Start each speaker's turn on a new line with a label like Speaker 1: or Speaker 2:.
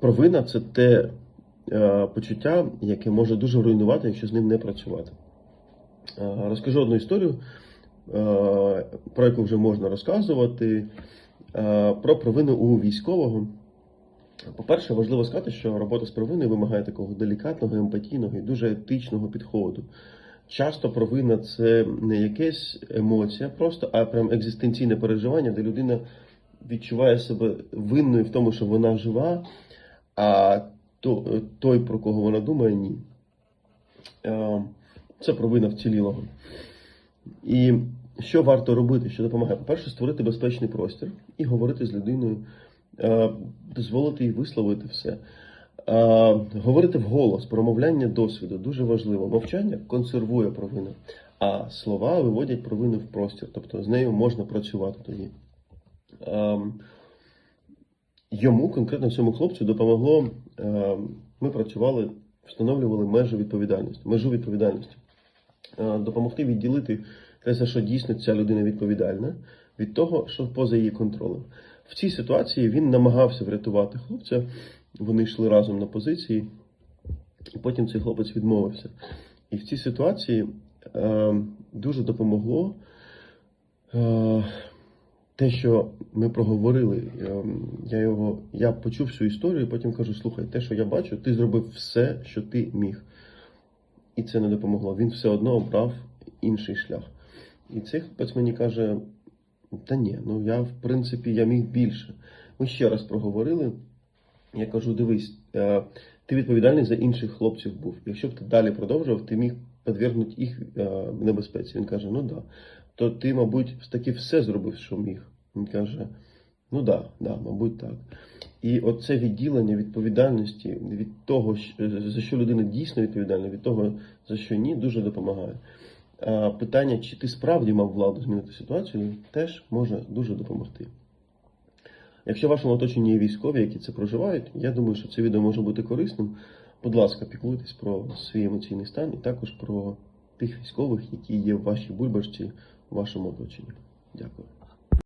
Speaker 1: провина це те е, почуття, яке може дуже руйнувати, якщо з ним не працювати. Е, Розкажу одну історію, е, про яку вже можна розказувати, про провину у військового. По-перше, важливо сказати, що робота з провиною вимагає такого делікатного, емпатійного і дуже етичного підходу. Часто провина це не якась емоція, просто, а прям екзистенційне переживання, де людина відчуває себе винною в тому, що вона жива, а то- той, про кого вона думає, ні. Це провина вцілілого. І що варто робити, що допомагає? По-перше, створити безпечний простір і говорити з людиною, дозволити їй висловити все. Говорити вголос, промовляння досвіду дуже важливо. Мовчання консервує провину, а слова виводять провину в простір, тобто з нею можна працювати тоді. Йому, конкретно цьому хлопцю, допомогло. ем, Ми працювали, встановлювали межу відповідальності, межу відповідальності. Е, Допомогти відділити те, за що дійсно ця людина відповідальна, від того, що поза її контролем. В цій ситуації він намагався врятувати хлопця. Вони йшли разом на позиції, і потім цей хлопець відмовився. І в цій ситуації е, дуже допомогло е, те, що ми проговорили. Я його я почув всю історію, і потім кажу: слухай, те, що я бачу, ти зробив все, що ти міг. І це не допомогло. Він все одно обрав інший шлях. І цей хлопець мені каже: та ні, ну я в принципі я міг більше. Ми ще раз проговорили. Я кажу: дивись, е, ти відповідальний за інших хлопців був. Якщо б ти далі продовжував, ти міг підвергнути їх е, небезпеці. Він каже: ну да. То ти, мабуть, таки все зробив, що міг. Він каже: ну да, да, мабуть, так. І оце відділення відповідальності від того, за що людина дійсно відповідальна, від того, за що ні, дуже допомагає. А питання, чи ти справді мав владу змінити ситуацію, теж може дуже допомогти. Якщо в вашому оточенні є військові, які це проживають, я думаю, що це відео може бути корисним. Будь ласка, піклуйтесь про свій емоційний стан і також про тих військових, які є в вашій бульбашці, в вашому оточенні. Дякую.